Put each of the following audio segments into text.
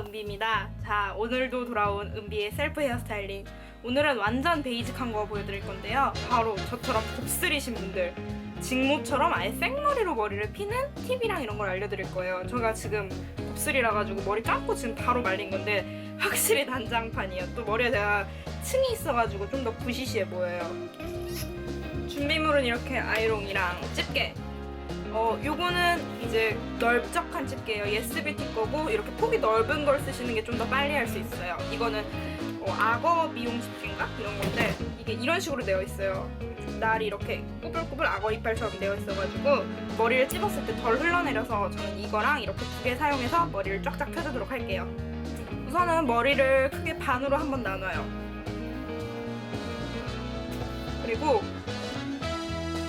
안녕하세요 은비입니다. 자 오늘도 돌아온 은비의 셀프 헤어스타일링. 오늘은 완전 베이직한 거 보여드릴 건데요. 바로 저처럼 곱슬이신 분들. 직모처럼 아예 생머리로 머리를 피는 팁이랑 이런 걸 알려드릴 거예요. 제가 지금 곱슬이라 가지고 머리 감고 지금 바로 말린 건데 확실히 단장판이에요. 또 머리에 제가 층이 있어가지고 좀 더 부시시해 보여요. 준비물은 이렇게 아이롱이랑 집게 어, 요거는 이제 넓적한 집게예요. 예스비티 거고 이렇게 폭이 넓은 걸 쓰시는 게 좀 더 빨리 할 수 있어요. 이거는 어, 악어 미용 집게인가 이런 건데 이게 이런 식으로 되어 있어요. 날이 이렇게 꾸불꾸불 악어 이빨처럼 되어 있어가지고 머리를 찝었을 때 덜 흘러내려서 저는 이거랑 이렇게 두 개 사용해서 머리를 쫙쫙 펴주도록 할게요. 우선은 머리를 크게 반으로 한번 나눠요. 그리고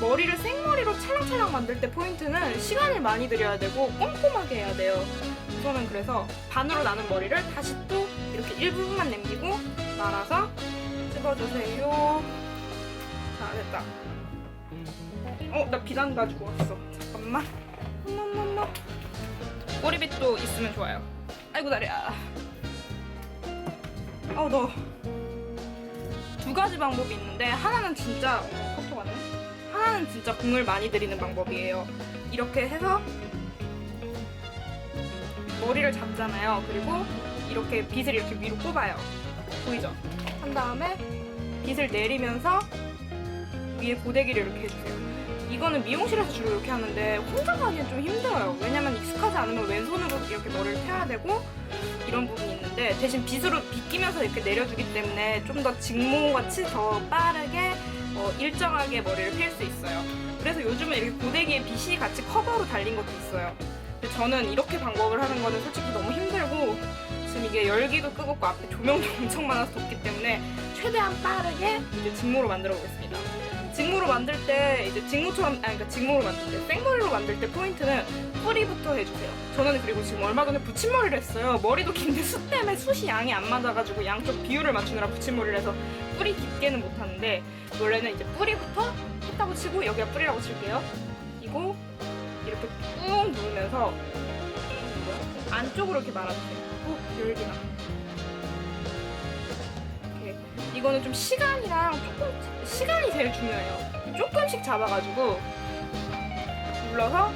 머리를 생머리로 찰랑찰랑 만들 때 포인트는 시간을 많이 들여야 되고 꼼꼼하게 해야 돼요. 우선은 그래서 반으로 나눈 머리를 다시 또 이렇게 일부분만 남기고 말아서 찝어주세요. 자, 됐다. 어, 나 비단 가지고 왔어. 잠깐만. 엄마엄마 꼬리빗도 있으면 좋아요. 아이고, 다리야. 어, 너. 두 가지 방법이 있는데 하나는 진짜. 하나는 진짜 공을 많이 들이는 방법이에요. 이렇게 해서 머리를 잡잖아요. 그리고 이렇게 빗을 이렇게 위로 꼽아요. 보이죠? 한 다음에 빗을 내리면서 위에 고데기를 이렇게 해주세요. 이거는 미용실에서 주로 이렇게 하는데 혼자 하기엔 좀 힘들어요. 왜냐면 익숙하지 않으면 왼손으로 이렇게 머리를 펴야 되고 이런 부분이 있는데 대신 빗으로 빗기면서 이렇게 내려주기 때문에 좀 더 직모같이 더 빠르게 어, 일정하게 머리를 필수 있어요. 그래서 요즘은 이렇게 고데기에 빗이 같이 커버로 달린 것도 있어요. 저는 이렇게 방법을 하는 거는 솔직히 너무 힘들고 지금 이게 열기도 끄고 앞에 조명도 엄청 많아서 덥기 때문에 최대한 빠르게 이제 직모로 만들어 보겠습니다. 직모로 만들 때 이제 직모처럼 아니 그러니까 직모로 만들 때 생머리로 만들 때 포인트는 뿌리부터 해주세요. 저는 그리고 지금 얼마 전에 붙임머리를 했어요. 머리도 긴데 숱 때문에 숱이 양이 안 맞아가지고 양쪽 비율을 맞추느라 붙임머리를 해서 뿌리 깊게는 못하는데 원래는 이제 뿌리부터 했다고 치고 여기가 뿌리라고 칠게요. 이거 이렇게 꾹 누르면서 안쪽으로 이렇게 말아주세요. 오, 열기나. 이렇게 이거는 좀 시간이랑 조금 시간이 제일 중요해요. 조금씩 잡아가지고 눌러서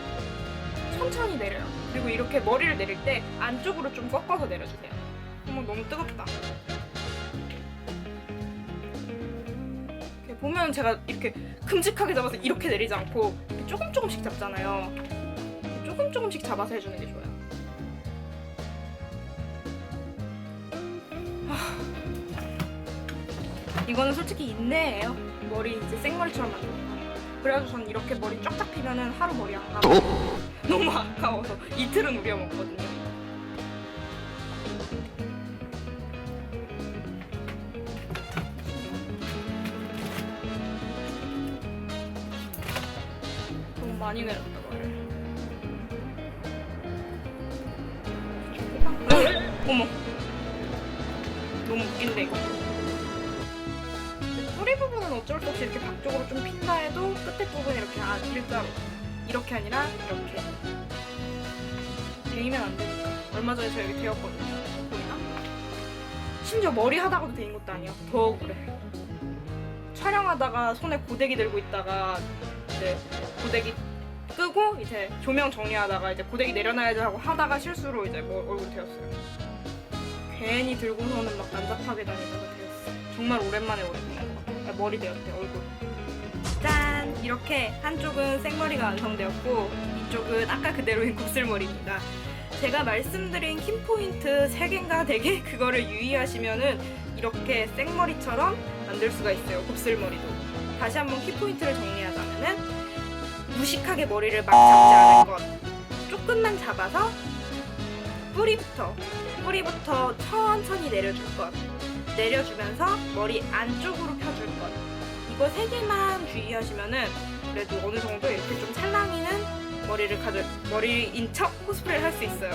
천천히 내려요. 그리고 이렇게 머리를 내릴 때 안쪽으로 좀 꺾어서 내려주세요. 어머 너무 뜨겁다. 이렇게 보면 제가 이렇게 큼직하게 잡아서 이렇게 내리지 않고 조금 조금씩 잡잖아요. 조금 조금씩 잡아서 해주는 게 좋아요. 이거는 솔직히 인내예요. 머리 이제 생머리처럼 만드는 거. 그래가지고 저는 이렇게 머리 쫙쫙 피면은 하루 머리 안 가고 너무 아까워서 이틀은 우려 먹거든요. 너무 많이 내렸다 머리를. 어머. 너무 웃긴데 이거. 뿌리 부분은 어쩔 수 없이 이렇게 박쪽으로 좀 핀다 해도 끝에 부분 이렇게 아 일자로 이렇게 아니라 이렇게. 데이면 안 되니까. 얼마 전에 저 여기 데였거든요. 보이나? 심지어 머리 하다가도 데인 것도 아니야. 더 그래 촬영하다가 손에 고데기 들고 있다가 이제 고데기 끄고 이제 조명 정리하다가 이제 고데기 내려놔야지 하고 하다가 실수로 이제 뭐 얼굴 데였어요. 괜히 들고서는 막 난잡하게 다니다가 데였어 정말 오랜만에 오랜만에. 아, 머리 되었대 얼굴. 짠! 이렇게 한쪽은 생머리가 완성되었고 이쪽은 아까 그대로인 곱슬머리입니다. 제가 말씀드린 킴 포인트 3개인가 4개 그거를 유의하시면은 이렇게 생머리처럼 만들 수가 있어요 곱슬머리도. 다시 한번 키 포인트를 정리하자면은 무식하게 머리를 막 잡지 않을 것. 조금만 잡아서 뿌리부터 뿌리부터 천천히 내려줄 것 내려주면서 머리 안쪽으로 펴줄 것. 이거 세 개만 주의하시면은 그래도 어느 정도 이렇게 좀 찰랑이는 머리를 가져 머리인 척 코스프레를 할 수 있어요.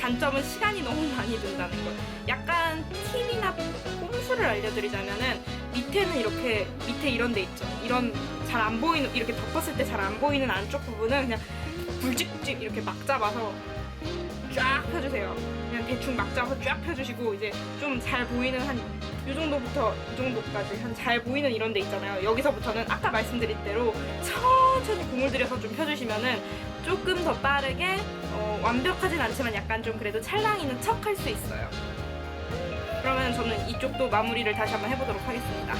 단점은 시간이 너무 많이 든다는 것. 약간 팁이나 꼼수를 알려드리자면은 밑에는 이렇게 밑에 이런 데 있죠. 이런 잘 안 보이는 이렇게 덮었을 때 잘 안 보이는 안쪽 부분은 그냥 굵직굵직 이렇게 막 잡아서 쫙 펴주세요. 그냥 대충 막 짜서 쫙 펴주시고 이제 좀 잘 보이는 한 이 정도부터 이 정도까지 한 잘 보이는 이런 데 있잖아요. 여기서부터는 아까 말씀드린 대로 천천히 공을 들여서 좀 펴주시면은 조금 더 빠르게 어, 완벽하진 않지만 약간 좀 그래도 찰랑이는 척 할 수 있어요. 그러면 저는 이쪽도 마무리를 다시 한번 해보도록 하겠습니다.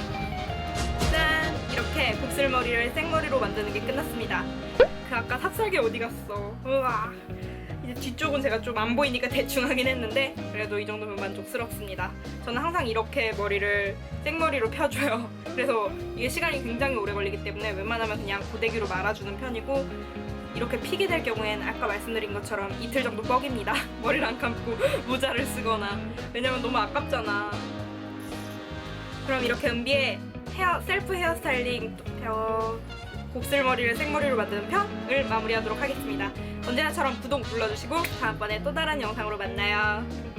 짠! 이렇게 곱슬머리를 생머리로 만드는 게 끝났습니다. 그 아까 삽살개 어디 갔어? 우와. 뒤쪽은 제가 좀 안 보이니까 대충 하긴 했는데 그래도 이 정도면 만족스럽습니다. 저는 항상 이렇게 머리를 생머리로 펴줘요. 그래서 이게 시간이 굉장히 오래 걸리기 때문에 웬만하면 그냥 고데기로 말아주는 편이고 이렇게 피게 될 경우엔 아까 말씀드린 것처럼 이틀 정도 뻑입니다. 머리를 안 감고 모자를 쓰거나 왜냐면 너무 아깝잖아. 그럼 이렇게 은비의 헤어 셀프 헤어스타일링 어, 곱슬머리를 생머리로 만드는 편을 마무리하도록 하겠습니다. 언제나처럼 구독 눌러주시고 다음번에 또 다른 영상으로 만나요.